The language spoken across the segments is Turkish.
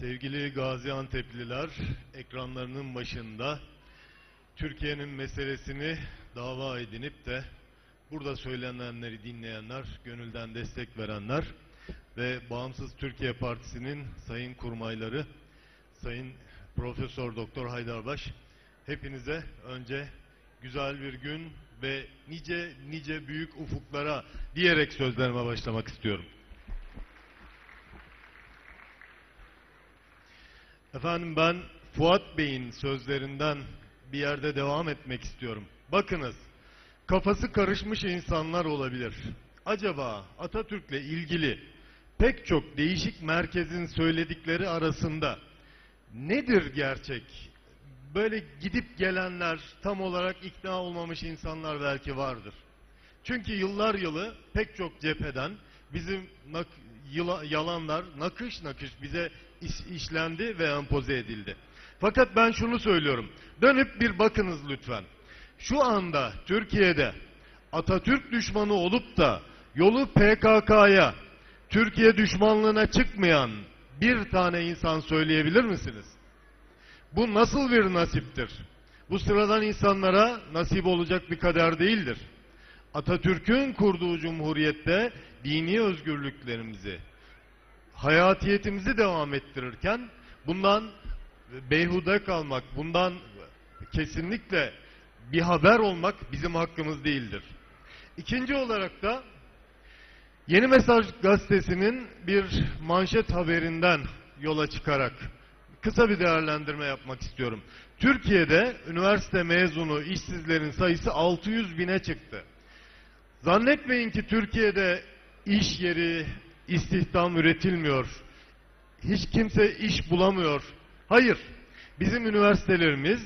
Sevgili Gaziantep'liler, ekranlarının başında Türkiye'nin meselesini dava edinip de burada söylenenleri dinleyenler, gönülden destek verenler ve Bağımsız Türkiye Partisi'nin sayın kurmayları, sayın Profesör Doktor Haydarbaş, hepinize önce güzel bir gün ve nice nice büyük ufuklara diyerek sözlerime başlamak istiyorum. Efendim ben Fuat Bey'in sözlerinden bir yerde devam etmek istiyorum. Bakınız, kafası karışmış insanlar olabilir. Acaba Atatürk'le ilgili pek çok değişik merkezin söyledikleri arasında nedir gerçek? Böyle gidip gelenler, tam olarak ikna olmamış insanlar belki vardır. Çünkü yıllar yılı pek çok cepheden bizim yıla- yalanlar nakış nakış bize iş- işlendi ve empoze edildi. Fakat ben şunu söylüyorum. Dönüp bir bakınız lütfen. Şu anda Türkiye'de Atatürk düşmanı olup da yolu PKK'ya, Türkiye düşmanlığına çıkmayan bir tane insan söyleyebilir misiniz? Bu nasıl bir nasiptir? Bu sıradan insanlara nasip olacak bir kader değildir. Atatürk'ün kurduğu cumhuriyette dini özgürlüklerimizi, hayatiyetimizi devam ettirirken bundan beyhude kalmak, bundan kesinlikle bir haber olmak bizim hakkımız değildir. İkinci olarak da Yeni Mesaj gazetesinin bir manşet haberinden yola çıkarak kısa bir değerlendirme yapmak istiyorum. Türkiye'de üniversite mezunu işsizlerin sayısı 600 bine çıktı. Zannetmeyin ki Türkiye'de iş yeri, istihdam üretilmiyor. Hiç kimse iş bulamıyor. Hayır. Bizim üniversitelerimiz,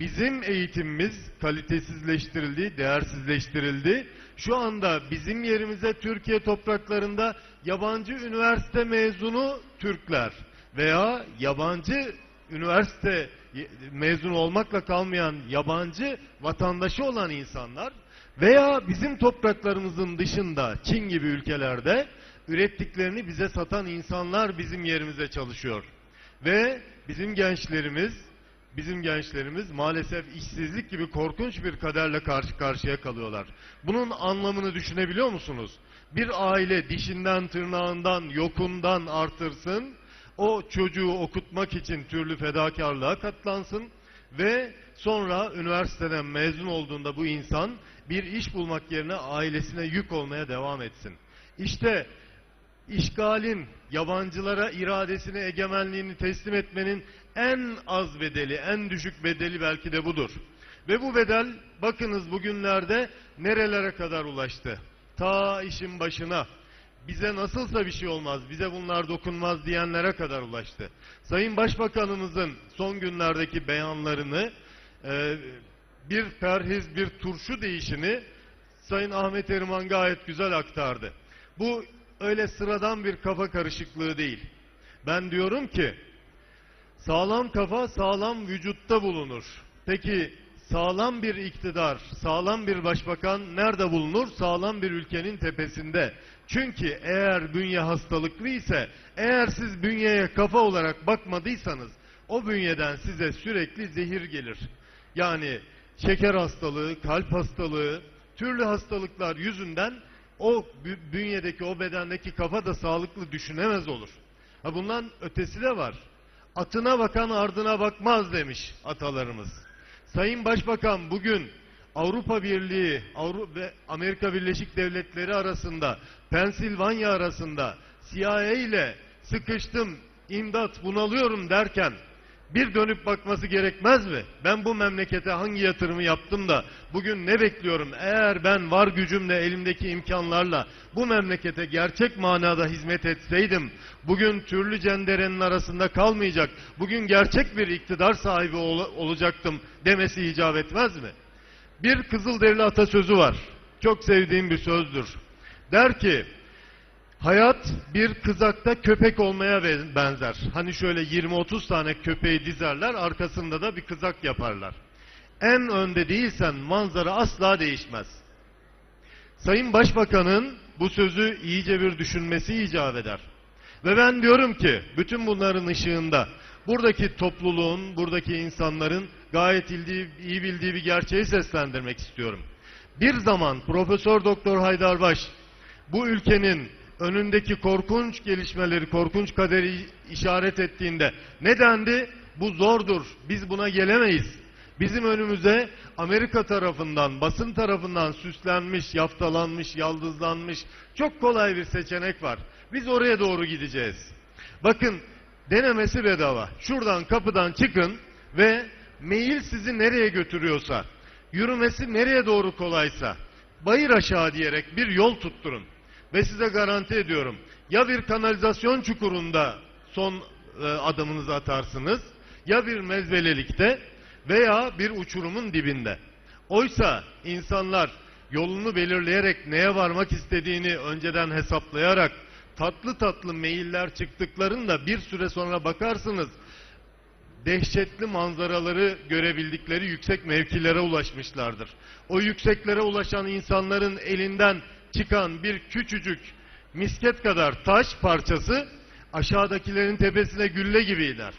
bizim eğitimimiz kalitesizleştirildi, değersizleştirildi. Şu anda bizim yerimize Türkiye topraklarında yabancı üniversite mezunu Türkler veya yabancı üniversite mezunu olmakla kalmayan yabancı vatandaşı olan insanlar veya bizim topraklarımızın dışında Çin gibi ülkelerde ürettiklerini bize satan insanlar bizim yerimize çalışıyor. Ve bizim gençlerimiz bizim gençlerimiz maalesef işsizlik gibi korkunç bir kaderle karşı karşıya kalıyorlar. Bunun anlamını düşünebiliyor musunuz? Bir aile dişinden, tırnağından, yokundan artırsın, o çocuğu okutmak için türlü fedakarlığa katlansın ve sonra üniversiteden mezun olduğunda bu insan bir iş bulmak yerine ailesine yük olmaya devam etsin. İşte işgalin, yabancılara iradesini, egemenliğini teslim etmenin en az bedeli, en düşük bedeli belki de budur. Ve bu bedel bakınız bugünlerde nerelere kadar ulaştı. Ta işin başına. Bize nasılsa bir şey olmaz, bize bunlar dokunmaz diyenlere kadar ulaştı. Sayın Başbakanımızın son günlerdeki beyanlarını e, bir perhiz, bir turşu değişini Sayın Ahmet Eriman gayet güzel aktardı. Bu öyle sıradan bir kafa karışıklığı değil. Ben diyorum ki sağlam kafa sağlam vücutta bulunur. Peki sağlam bir iktidar, sağlam bir başbakan nerede bulunur? Sağlam bir ülkenin tepesinde. Çünkü eğer bünye hastalıklı ise, eğer siz bünyeye kafa olarak bakmadıysanız o bünyeden size sürekli zehir gelir. Yani şeker hastalığı, kalp hastalığı, türlü hastalıklar yüzünden o bünyedeki, o bedendeki kafa da sağlıklı düşünemez olur. Ha bundan ötesi de var. Atına bakan ardına bakmaz demiş atalarımız. Sayın Başbakan bugün Avrupa Birliği Avrupa ve Amerika Birleşik Devletleri arasında, Pensilvanya arasında CIA ile sıkıştım, imdat bunalıyorum derken bir dönüp bakması gerekmez mi? Ben bu memlekete hangi yatırımı yaptım da bugün ne bekliyorum? Eğer ben var gücümle elimdeki imkanlarla bu memlekete gerçek manada hizmet etseydim bugün türlü cenderenin arasında kalmayacak, bugün gerçek bir iktidar sahibi ol olacaktım demesi icap etmez mi? Bir Kızılderili atasözü var. Çok sevdiğim bir sözdür. Der ki Hayat bir kızakta köpek olmaya benzer. Hani şöyle 20-30 tane köpeği dizerler, arkasında da bir kızak yaparlar. En önde değilsen manzara asla değişmez. Sayın Başbakan'ın bu sözü iyice bir düşünmesi icap eder. Ve ben diyorum ki bütün bunların ışığında buradaki topluluğun, buradaki insanların gayet ildiği- iyi bildiği bir gerçeği seslendirmek istiyorum. Bir zaman Profesör Doktor Haydarbaş bu ülkenin önündeki korkunç gelişmeleri, korkunç kaderi işaret ettiğinde ne dendi? Bu zordur, biz buna gelemeyiz. Bizim önümüze Amerika tarafından, basın tarafından süslenmiş, yaftalanmış, yaldızlanmış çok kolay bir seçenek var. Biz oraya doğru gideceğiz. Bakın denemesi bedava. Şuradan kapıdan çıkın ve mail sizi nereye götürüyorsa, yürümesi nereye doğru kolaysa, bayır aşağı diyerek bir yol tutturun. Ve size garanti ediyorum, ya bir kanalizasyon çukurunda son e, adımınızı atarsınız, ya bir mezvelelikte veya bir uçurumun dibinde. Oysa insanlar yolunu belirleyerek neye varmak istediğini önceden hesaplayarak tatlı tatlı mailler çıktıklarında bir süre sonra bakarsınız dehşetli manzaraları görebildikleri yüksek mevkilere ulaşmışlardır. O yükseklere ulaşan insanların elinden çıkan bir küçücük misket kadar taş parçası aşağıdakilerin tepesine gülle gibi iner.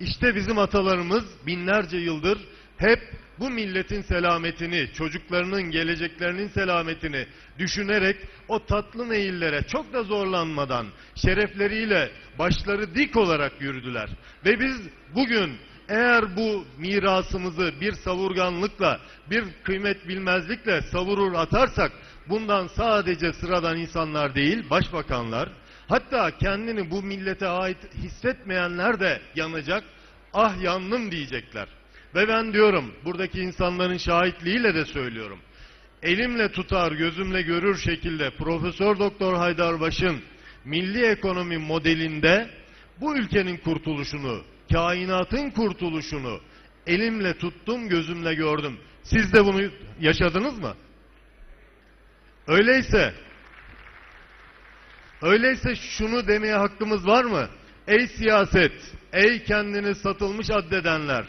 İşte bizim atalarımız binlerce yıldır hep bu milletin selametini, çocuklarının geleceklerinin selametini düşünerek o tatlı meyillere çok da zorlanmadan şerefleriyle başları dik olarak yürüdüler. Ve biz bugün eğer bu mirasımızı bir savurganlıkla, bir kıymet bilmezlikle savurur atarsak bundan sadece sıradan insanlar değil, başbakanlar, hatta kendini bu millete ait hissetmeyenler de yanacak, ah yandım diyecekler. Ve ben diyorum, buradaki insanların şahitliğiyle de söylüyorum. Elimle tutar, gözümle görür şekilde Profesör Doktor Haydarbaş'ın milli ekonomi modelinde bu ülkenin kurtuluşunu, kainatın kurtuluşunu elimle tuttum, gözümle gördüm. Siz de bunu yaşadınız mı? Öyleyse Öyleyse şunu demeye hakkımız var mı? Ey siyaset, ey kendini satılmış addedenler,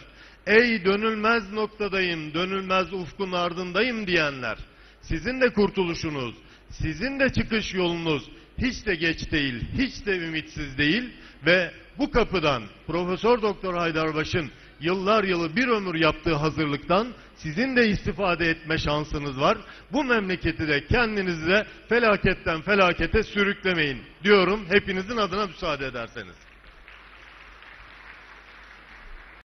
ey dönülmez noktadayım, dönülmez ufkun ardındayım diyenler, sizin de kurtuluşunuz, sizin de çıkış yolunuz hiç de geç değil, hiç de ümitsiz değil ve bu kapıdan Profesör Doktor Haydarbaş'ın yıllar yılı bir ömür yaptığı hazırlıktan sizin de istifade etme şansınız var. Bu memleketi de kendinizi de felaketten felakete sürüklemeyin diyorum hepinizin adına müsaade ederseniz.